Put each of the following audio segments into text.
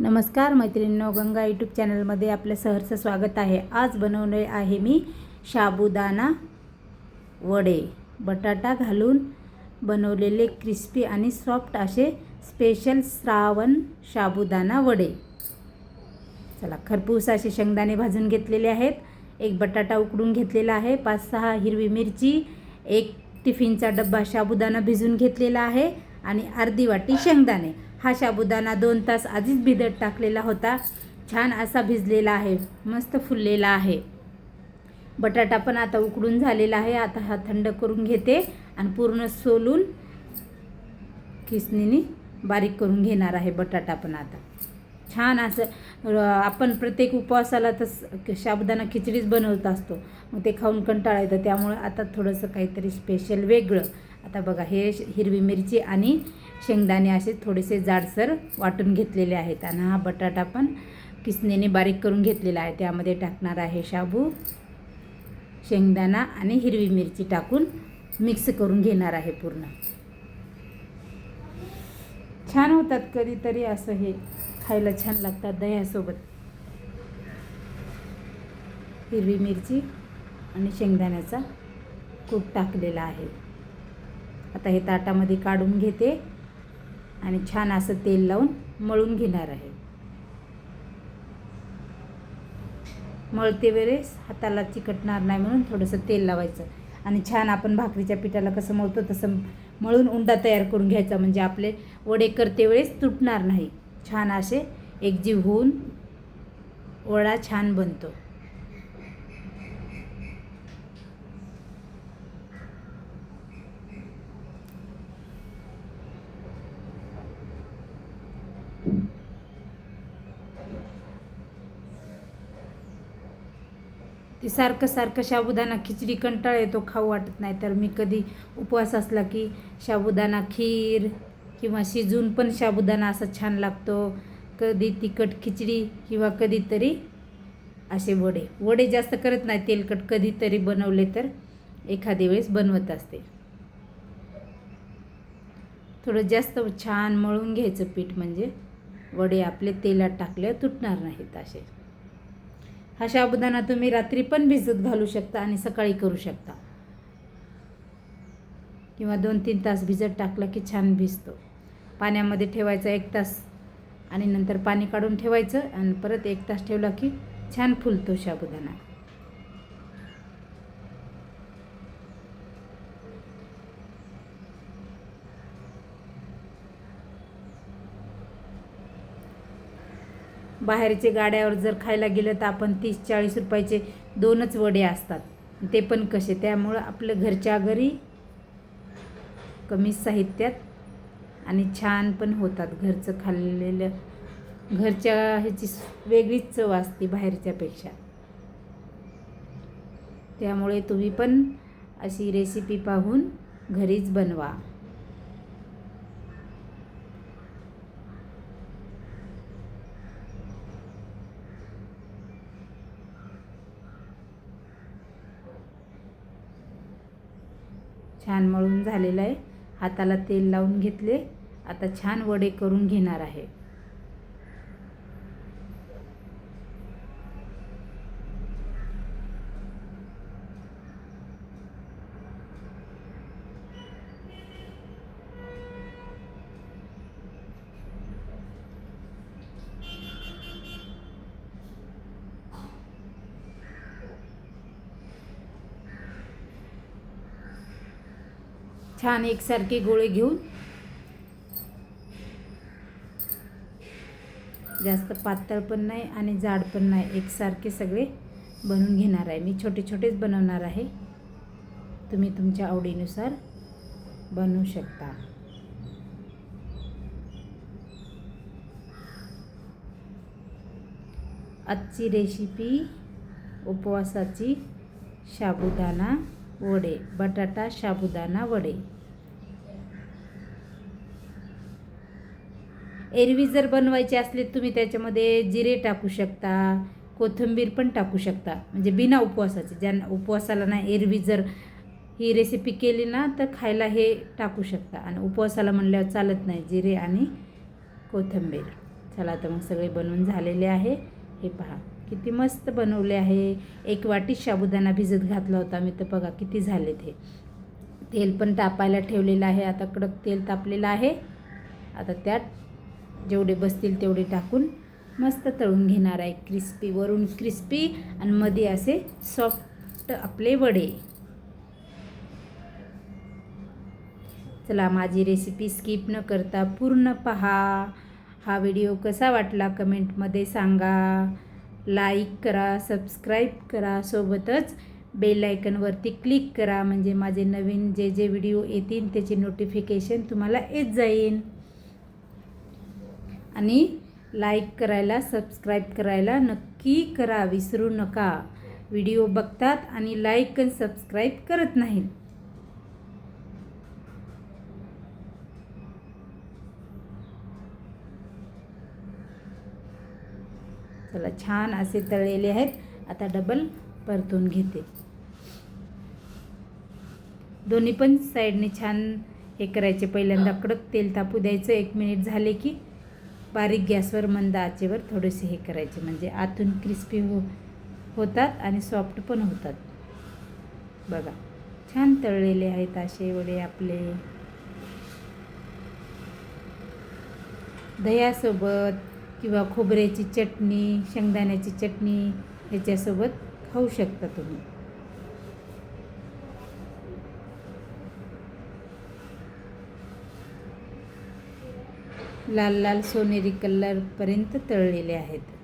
नमस्कार मैत्रिणींनो गंगा यूट्यूब चॅनलमध्ये आपलं सहर्ष स्वागत आहे. आज बनवले आहे मी साबुदाणा वडे. बटाटा घालून बनवलेले क्रिस्पी आणि सॉफ्ट असे स्पेशल श्रावण साबुदाणा वडे. चला खरपूस असे शेंगदाणे भाजून घेतलेले आहेत. एक बटाटा उकडून घेतलेला आहे. पाच सहा हिरवी मिरची एक टिफिनचा डब्बा साबुदाणा भिजून घेतलेला आहे. आणि अर्धी वाटी शेंगदाणे. हा साबुदाणा दोन तास आधीच भिजत टाकलेला होता. छान असा भिजलेला आहे. मस्त फुललेला आहे. बटाटा पण आता उकडून झालेला आहे. आता हा थंड करून घेते आणि पूर्ण सोलून खिसणीने बारीक करून घेणार आहे बटाटा पण आता. छान असं आपण प्रत्येक उपवासाला तर साबुदाणा खिचडीच बनवत असतो. मग ते खाऊन कंटाळा येतं. त्यामुळे आता थोडंसं काहीतरी स्पेशल वेगळं. आता बघा हे हिरवी मिरची आणि शेंगदाणे असे थोडेसे जाडसर वाटून घेतलेले आहेत आणि हा बटाटा पण किसणीने बारीक करून घेतलेला आहे. त्यामध्ये टाकणार आहे शाबू शेंगदाणा आणि हिरवी मिरची टाकून मिक्स करून घेणार आहे पूर्ण. छान होतात कधीतरी असं हे खायला छान लागतात दह्यासोबत. हिरवी मिरची आणि शेंगदाण्याचा कूट टाकलेला आहे. आता हे ताटामध्ये काढून घेते. आणि छान असं तेल लावून मळून घेणार आहे. मळते वेळेस हाताला चिकटणार नाही म्हणून थोडंसं तेल लावायचं. आणि छान आपण भाकरीच्या पिठाला कसं मळतो तसं मळून उंडा तयार करून घ्यायचा. म्हणजे आपले वडे करते वेळेस तुटणार नाही. छान असे एकजीव होऊन वडा छान बनतो. ती सारखं सारखं साबुदाणा खिचडी कंटाळा येतो खाऊ वाटत नाही. तर मी कधी उपवास असला की साबुदाणा खीर किंवा शिजून पण साबुदाणा असा छान लागतो. कधी तिखट खिचडी किंवा कधीतरी असे वडे. वडे जास्त करत नाही तेलकट कधीतरी बनवले तर एखाद्या वेळेस बनवत असते. थोडं जास्त छान मळून घ्यायचं पीठ म्हणजे वडे आपले तेलात टाकले तुटणार नाहीत असे. हा साबुदाणा तुम्ही रात्री पण भिजत घालू शकता आणि सकाळी करू शकता. किंवा दोन तीन तास भिजत टाकलं की छान भिजतो. पाण्यामध्ये ठेवायचा एक तास आणि नंतर पाणी काढून ठेवायचं आणि परत एक तास ठेवला की छान फुलतो साबुदाणा बाहेरचे गाड्यावर जर खायला गेलं तर आपण तीस चाळीस रुपयाचे दोनच वडे असतात. ते पण कसे? त्यामुळं आपलं घरच्या घरी कमी साहित्यात आणि छान पण होतात घरचं खाल्लेलं. घरच्या ह्याची वेगळीच चव असते बाहेरच्यापेक्षा. त्यामुळे तुम्ही पण अशी रेसिपी पाहून घरीच बनवा. छान मळून झालेलं आहे. हाताला तेल लावून घेतले. आता छान वडे करून घेणार आहे. छान एकसारखे गोळे घेऊन. जास्त पातळ पण नाही आणि जाड पण नाही. एकसारखे सगळे बनवून घेणार आहे. मी छोटे छोटेच बनवणार आहे. तुम्ही तुमच्या आवडीनुसार बनवू शकता. आजची रेसिपी उपवासाची साबुदाणा वडे बटाटा साबुदाणा वडे. एरवी जर बनवायचे असले तुम्ही त्याच्यामध्ये जिरे टाकू शकता कोथिंबीर पण टाकू शकता. म्हणजे बिना उपवासाचे ज्यांना उपवासाला नाही एरवी जर ही रेसिपी केली ना तर खायला हे टाकू शकता. आणि उपवासाला म्हणल्यावर चालत नाही जिरे आणि कोथिंबीर. चला आता मग सगळे बनवून झालेले आहे. हे पहा. किती मस्त बनवले आहे. एक वाटी साबुदाणा भिजत घातला होता मी तर बघा किती झाले ते. तेल पण तापायला ठेवलेलं आहे. आता कडक तेल तापलेलं आहे. आता त्यात जेवढे बसतील तेवढे टाकून मस्त तळून घेणार आहे. क्रिस्पी वरून क्रिस्पी आणि मध्ये असे सॉफ्ट आपले वडे. चला माझी रेसिपी स्किप न करता पूर्ण पहा. हा व्हिडिओ कसा वाटला? कमेंटमध्ये सांगा. लाईक करा सबस्क्राईब करा सोबतच बेल आयकनवरती क्लिक करा म्हणजे माझे नवीन जे जे व्हिडिओ येतील त्याचे नोटिफिकेशन तुम्हाला येत जाईल. आणि लाईक करायला सबस्क्राईब करायला नक्की करा विसरू नका. व्हिडिओ बघतात आणि लाईक आणि सबस्क्राईब करत नाहीत. चला छान असे तळलेले आहेत. आता डबल परतून घेते. दोन्ही पण साईडने छान हे करायचे. पहिल्यांदा कडक तेल तापू द्यायचं. एक मिनिट झाले की बारीक गॅसवर मंद आचेवर थोडेसे हे करायचे. म्हणजे आतून क्रिस्पी हो होतात आणि सॉफ्ट पण होतात. बघा छान तळलेले आहेत असे वडे आपले. दह्यासोबत किंवा खोबऱ्याची चटणी शेंगदाण्याची चटणी ह्याच्यासोबत खाऊ शकता तुम्ही. लाल लाल सोनेरी कलरपर्यंत तळलेले आहेत.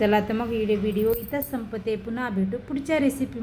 चला तर मग व्हिडिओ इथंच संपते. पुन्हा भेटू पुढच्या रेसिपी